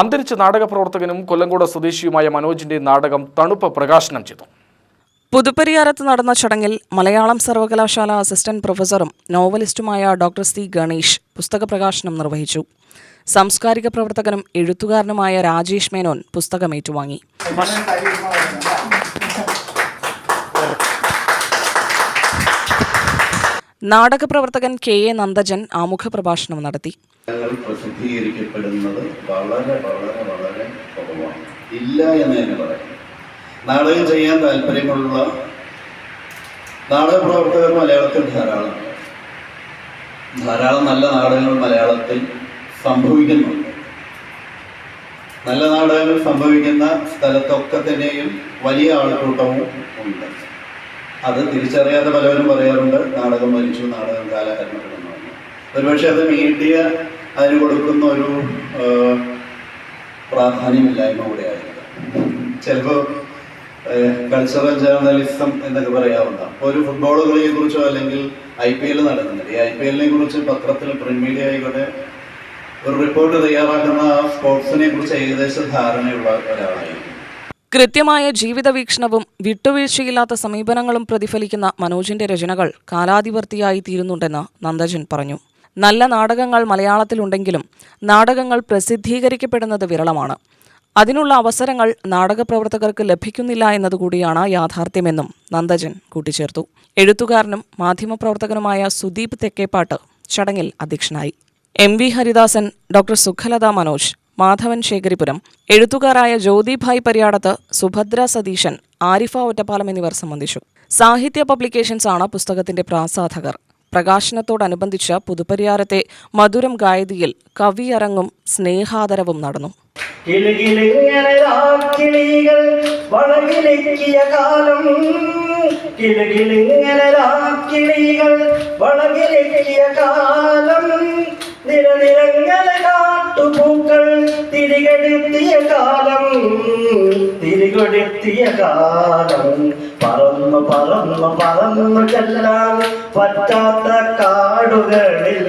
അന്തരിച്ച നാടക പ്രവർത്തകനും കൊല്ലങ്കോട് സ്വദേശിയുമായ മനോജിന്റെ നാടകം തണുപ്പ് പ്രകാശനം ചെയ്തു. പുതുപ്പരിയാരത്ത് നടന്ന ചടങ്ങിൽ മലയാളം സർവകലാശാല അസിസ്റ്റന്റ് പ്രൊഫസറും നോവലിസ്റ്റുമായ ഡോക്ടർ സി ഗണേഷ് പുസ്തക പ്രകാശനം നിർവഹിച്ചു. സാംസ്കാരിക പ്രവർത്തകനും എഴുത്തുകാരനുമായ രാജേഷ് മേനോൻ പുസ്തകം ഏറ്റുവാങ്ങി. നാടക പ്രവർത്തകൻ കെ എ നന്ദജൻ ആമുഖ പ്രഭാഷണം നടത്തി പ്രസിദ്ധീകരിക്കപ്പെടുന്നത് വളരെ വളരെ വളരെ കുറവാണ്. ഇല്ല എന്ന് തന്നെ നാടകം ചെയ്യാൻ താല്പര്യമുള്ള നാടകപ്രവർത്തകർ മലയാളത്തിൽ ധാരാളം. ധാരാളം നല്ല നാടകങ്ങൾ മലയാളത്തിൽ സംഭവിക്കുന്നുണ്ട്. നല്ല നാടകങ്ങൾ സംഭവിക്കുന്ന സ്ഥലത്തൊക്കെ തന്നെയും വലിയ ആൾക്കൂട്ടവും ഉണ്ട്. അത് തിരിച്ചറിയാതെ പലവരും പറയാറുണ്ട് നാടകം മരിച്ചു നാടകം കാലഹരണപ്പെടുന്നു. ഒരുപക്ഷെ അത് മീഡിയ അതിന് കൊടുക്കുന്ന ഒരു പ്രാധാന്യമില്ലായ്മ കൂടെ ആയിരിക്കും ചിലപ്പോൾ കൾച്ചറൽ ജേർണലിസം എന്നൊക്കെ ഇപ്പോൾ ഒരു ഫുട്ബോൾ കളിയെ കുറിച്ചോ അല്ലെങ്കിൽ ഐ പി എൽ നടക്കുന്നുണ്ട്. ഈ ഐ പി എല്ലിനെ കുറിച്ച് പത്രത്തിൽ പ്രിന്റ് മീഡിയ ആയിക്കോട്ടെ ഒരു റിപ്പോർട്ട് തയ്യാറാക്കുന്ന സ്പോർട്സിനെ കുറിച്ച് ഏകദേശ ധാരണയുള്ള ഒരാളായിരിക്കും. കൃത്യമായ ജീവിത വീക്ഷണവും വിട്ടുവീഴ്ചയില്ലാത്ത സമീപനങ്ങളും പ്രതിഫലിക്കുന്ന മനോജിന്റെ രചനകൾ കാലാധിപർത്തിയായി തീരുന്നുണ്ടെന്ന് നന്ദജൻ പറഞ്ഞു. നല്ല നാടകങ്ങൾ മലയാളത്തിലുണ്ടെങ്കിലും നാടകങ്ങൾ പ്രസിദ്ധീകരിക്കപ്പെടുന്നത് വിരളമാണ്. അതിനുള്ള അവസരങ്ങൾ നാടകപ്രവർത്തകർക്ക് ലഭിക്കുന്നില്ല എന്നതുകൂടിയാണ് യാഥാർത്ഥ്യമെന്നും നന്ദജൻ കൂട്ടിച്ചേർത്തു. എഴുത്തുകാരനും മാധ്യമപ്രവർത്തകനുമായ സുദീപ് തെക്കേപ്പാട്ട് ചടങ്ങിൽ അധ്യക്ഷനായി. M V Haridasan doctor Sukhalatha Manoj Madhavan Shekharipuram എഴുത്തുകാരായ Jyothibhai Pariyadath Subhadra Satheesan Arifa Ottapalam എന്നിവർ സംബന്ധിച്ചു. സാഹിത്യ പബ്ലിക്കേഷൻസ് ആണ് പുസ്തകത്തിന്റെ പ്രാസാധകർ. പ്രകാശനത്തോടനുബന്ധിച്ച് പുതുപ്പരിയാരത്തെ മധുരം ഗായതിയിൽ കവിയറങ്ങും സ്നേഹാദരവും നടന്നു. കാലം. തിരികെടുത്തിയ കാലം തിരികൊടുത്തിയ കാലം. പറന്നു പറന്നു പറന്നു ചെല്ലാൻ പറ്റാത്ത കാടുകളിൽ.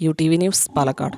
U T V news Palakkad.